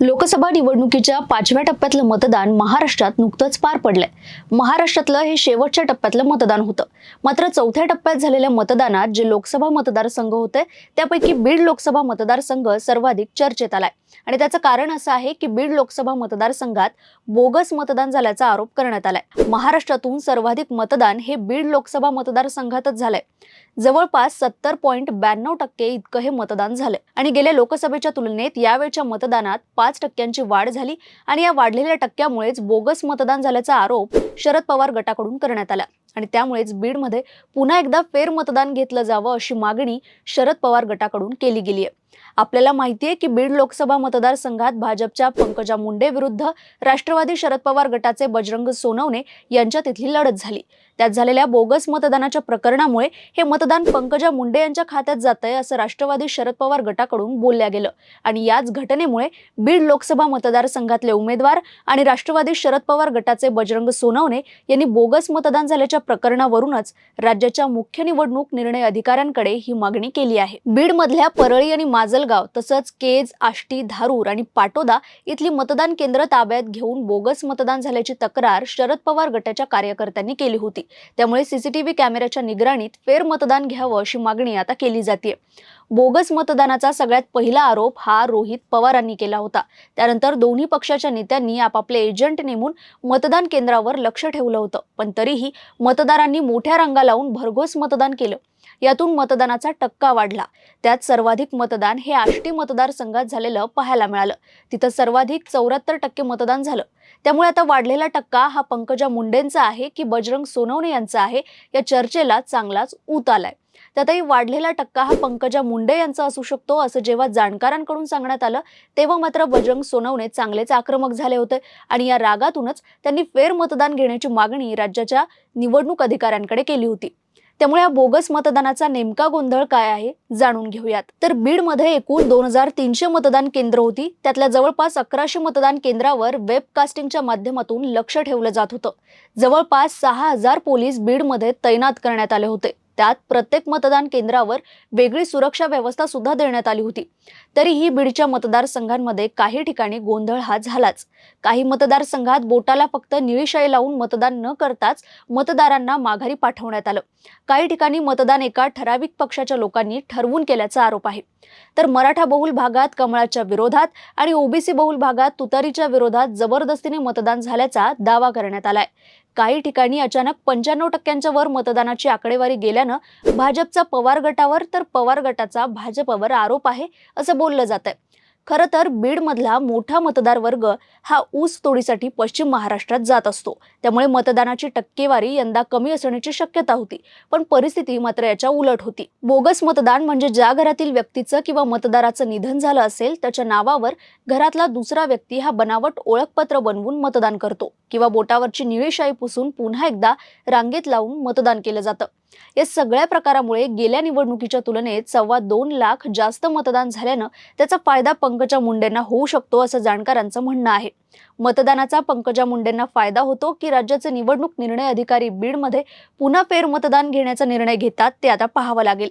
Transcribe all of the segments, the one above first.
लोकसभा निवडणुकीच्या पाचव्या टप्प्यातलं मतदान महाराष्ट्रात नुकतंच पार पडलंय. महाराष्ट्रातलं हे शेवटच्या टप्प्यातलं मतदान होतं. मात्र चौथ्या टप्प्यात झालेल्या मतदानात जे लोकसभा मतदारसंघ होते त्यापैकी बीड लोकसभा मतदारसंघ सर्वाधिक चर्चेत आलाय. आणि त्याचं कारण असं आहे की बीड लोकसभा मतदारसंघात बोगस मतदान झाल्याचा आरोप करण्यात आलाय. महाराष्ट्रातून सर्वाधिक मतदान हे बीड लोकसभा मतदारसंघातच झालंय. जवळपास सत्तर पॉईंट ब्याण्णव टक्के इतकं हे मतदान झालंय. आणि गेल्या लोकसभेच्या तुलनेत यावेळच्या मतदानात पाच टक्क्यांची वाढ झाली आणि या वाढलेल्या टक्क्यामुळेच बोगस मतदान झाल्याचा आरोप शरद पवार गटाकडून करण्यात आला. आणि त्यामुळेच बीडमध्ये पुन्हा एकदा फेरमतदान घेतलं जावं अशी मागणी शरद पवार गटाकडून केली गेली आहे. आपल्याला माहितीये की बीड लोकसभा मतदारसंघात भाजपच्या पंकजा मुंडे विरुद्ध राष्ट्रवादी शरद पवार गटाचे बजरंग सोनवणे यांच्यात इथली लढत झाली. त्यात झालेल्या बोगस मतदानाच्या प्रकरणामुळे हे मतदान पंकजा मुंडे यांच्या खात्यात जातंय असं राष्ट्रवादी शरद पवार गटाकडून बोलल्या गेलं. आणि याच घटनेमुळे बीड लोकसभा मतदारसंघातले उमेदवार आणि राष्ट्रवादी शरद पवार गटाचे बजरंग सोनवणे यांनी बोगस मतदान झाल्याच्या प्रकरणावरूनच राज्याच्या मुख्य निवडणूक निर्णय अधिकाऱ्यांकडे ही मागणी केली आहे. बीडमधल्या परळी आणि माजलगाव तसंच केज आष्टी धारूर आणि पाटोदा इथली मतदान केंद्र ताब्यात घेऊन बोगस मतदान झाल्याची तक्रार शरद पवार गटाच्या कार्यकर्त्यांनी केली होती. त्यामुळे सीसीटीव्ही कॅमेऱ्याच्या निगराणीत फेरमतदान घ्यावं अशी मागणी आता केली जाते बोगस मतदानाचा सगळ्यात पहिला आरोप हा रोहित पवारांनी केला होता. त्यानंतर दोन्ही पक्षाच्या नेत्यांनी आपापले एजंट नेमून मतदान केंद्रावर लक्ष ठेवलं होतं. पण तरीही मतदारांनी मोठ्या रंगा लावून भरघोस मतदान केलं. यातून मतदानाचा टक्का वाढला. त्यात सर्वाधिक मतदान हे आष्टी मतदारसंघात झालेलं पाहायला मिळालं. तिथं सर्वाधिक चौऱ्याहत्तर टक्के मतदान झालं. त्यामुळे आता वाढलेला टक्का हा पंकजा मुंडेंचा आहे की बजरंग सोनवणे यांचा आहे या चर्चेला चांगलाच ऊत आलाय. त्यातही वाढलेला टक्का हा पंकजा मुंडे यांचा असू शकतो असं जेव्हा जाणकारांकडून सांगण्यात आलं तेव्हा मात्र बजरंग सोनवणे चांगलेच आक्रमक झाले होते आणि या रागातूनच त्यांनी फेरमतदान घेण्याची मागणी राज्याच्या निवडणूक अधिकाऱ्यांकडे केली होती. त्यामुळे या बोगस मतदानाचा नेमका गोंधळ काय आहे जाणून घेऊयात. तर बीडमध्ये एकूण दोन हजार तीनशे मतदान केंद्र होती. त्यातल्या जवळपास अकराशे मतदान केंद्रावर वेबकास्टिंगच्या माध्यमातून लक्ष ठेवलं जात होतं. जवळपास सहा हजार पोलीस बीडमध्ये तैनात करण्यात आले होते. त्यात प्रत्येक मतदान केंद्रावर वेगळी सुरक्षा व्यवस्था सुद्धा देण्यात आली होती. तरीही बीडच्या मतदारसंघांमध्ये काही ठिकाणी गोंधळ हा झालाच. काही मतदारसंघात बोटाला फक्त निळीशाई लावून मतदान न करताच मतदारांना माघारी पाठवण्यात आलं. काही ठिकाणी मतदान एका ठराविक पक्षाच्या लोकांनी ठरवून केल्याचा आरोप आहे. तर मराठा बहुल भागात कमळाच्या विरोधात आणि ओबीसी बहुल भागात तुतारीच्या विरोधात जबरदस्तीने मतदान झाल्याचा दावा करण्यात आलाय. काही ठिकाणी अचानक पंच्याण्णव टक्क्यांच्या वर मतदानाची आकडेवारी गेल्यानं भाजपचा पवार गटावर तर पवार गटाचा भाजपवर आरोप आहे असं बोललं जात आहे खरं तर बीडमधला मोठा मतदार वर्ग हा ऊस तोडीसाठी पश्चिम महाराष्ट्रात जात असतो. त्यामुळे मतदानाची टक्केवारी यंदा कमी असण्याची शक्यता होती. पण परिस्थिती मात्र याच्या उलट होती. बोगस मतदान म्हणजे ज्या घरातील व्यक्तीचं किंवा मतदाराचं निधन झालं असेल त्याच्या नावावर घरातला दुसरा व्यक्ती हा बनावट ओळखपत्र बनवून मतदान करतो. किंवा बोटावरची निळी पुसून पुन्हा एकदा रांगेत लावून मतदान केलं जातं. या सगळ्या प्रकारामुळे गेल्या निवडणुकीच्या तुलनेत सव्वा दोन लाख जास्त मतदान झाल्यानं त्याचा फायदा पंकजा मुंडेंना होऊ शकतो असं जाणकारांचं म्हणणं आहे. मतदानाचा पंकजा मुंडेंना फायदा होतो की राज्याचे निवडणूक निर्णय अधिकारी बीडमध्ये पुन्हा फेरमतदान घेण्याचा निर्णय घेतात ते आता पाहावं लागेल.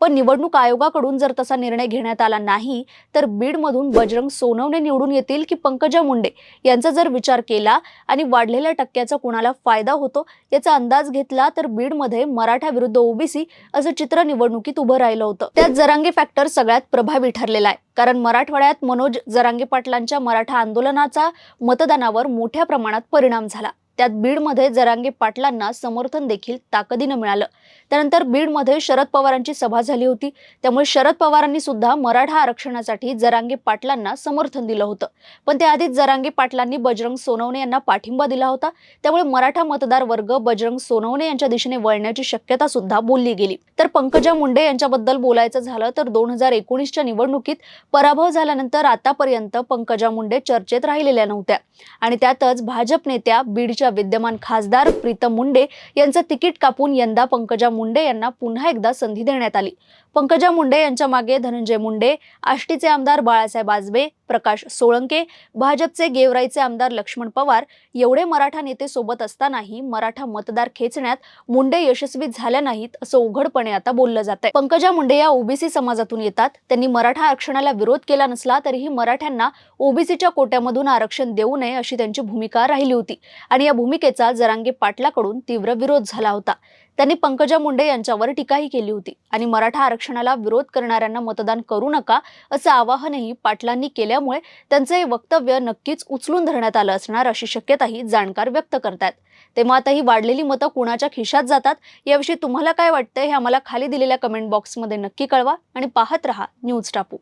पण निवडणूक आयोगाकडून जर तसा निर्णय घेण्यात आला नाही तर बीडमधून बजरंग सोनवणे निवडून येतील की पंकजा मुंडे? यांचा जर विचार केला आणि वाढलेल्या टक्क्याचा कुणाला फायदा होतो याचा अंदाज घेतला तर बीडमध्ये मराठा विरुद्ध ओबीसी असं चित्र निवडणुकीत उभं राहिलं होतं. त्यात जरांगे फॅक्टर सगळ्यात प्रभावी ठरलेला आहे. कारण मराठवाड्यात मनोज जरांगे पाटलांच्या मराठा आंदोलनाचा मतदानावर मोठ्या प्रमाणात परिणाम झाला. त्यात बीडमध्ये जरांगे पाटलांना समर्थन देखील ताकदीनं मिळालं. त्यानंतर बीडमध्ये शरद पवारांची सभा झाली होती. त्यामुळे शरद पवारांनी सुद्धा मराठा आरक्षणासाठी जरांगे पाटलांना समर्थन दिलं होतं. पण त्याआधीच जरांगे पाटलांनी बजरंग सोनवणे यांना पाठिंबा दिला होता. त्यामुळे मराठा मतदार वर्ग बजरंग सोनवणे यांच्या दिशेने वळण्याची शक्यता सुद्धा बोलली गेली. तर पंकजा मुंडे यांच्याबद्दल बोलायचं झालं तर दोन हजार एकोणीसच्या निवडणुकीत पराभव झाल्यानंतर आतापर्यंत पंकजा मुंडे चर्चेत राहिलेल्या नव्हत्या. आणि त्यातच भाजप नेत्या बीडच्या ओबीसीच्या विद्यमान खासदार प्रीतम मुंडे यांचं तिकीट कापून यंदा पंकजा मुंडे यांना पुन्हा एकदा संधी देण्यात आली. पंकजा मुंडे यांच्या मागे धनंजय मुंडे आष्टीचे आमदार बाळासाहेब आजबे प्रकाश सोळंके भाजपचे गेवराईचे आमदार लक्ष्मण पवार एवढे मराठा नेते सोबत असतानाही मराठा मतदार खेचण्यात मुंडे यशस्वी झाल्या नाहीत असं उघडपणे आता बोललं जात आहे पंकजा मुंडे या ओबीसी समाजातून येतात. त्यांनी मराठा आरक्षणाला विरोध केला नसला तरीही मराठ्यांना ओबीसीच्या कोट्यामधून आरक्षण देऊ नये अशी त्यांची भूमिका राहिली होती. आणि या भूमिकेचा जरांगे पाटलाकडून तीव्र विरोध झाला होता. त्यांनी पंकजा मुंडे यांच्यावर टीकाही केली होती आणि मराठा आरक्षणाला विरोध करणाऱ्यांना मतदान करू नका असं आवाहनही पाटलांनी केल्यामुळे त्यांचं हे वक्तव्य नक्कीच उचलून धरण्यात आलं असणार अशी शक्यताही जाणकार व्यक्त करतात तेव्हा आता ही वाढलेली मतं कुणाच्या खिशात जातात याविषयी तुम्हाला काय वाटतं हे आम्हाला खाली दिलेल्या कमेंट बॉक्समध्ये नक्की कळवा आणि पाहत रहा न्यूज टापू.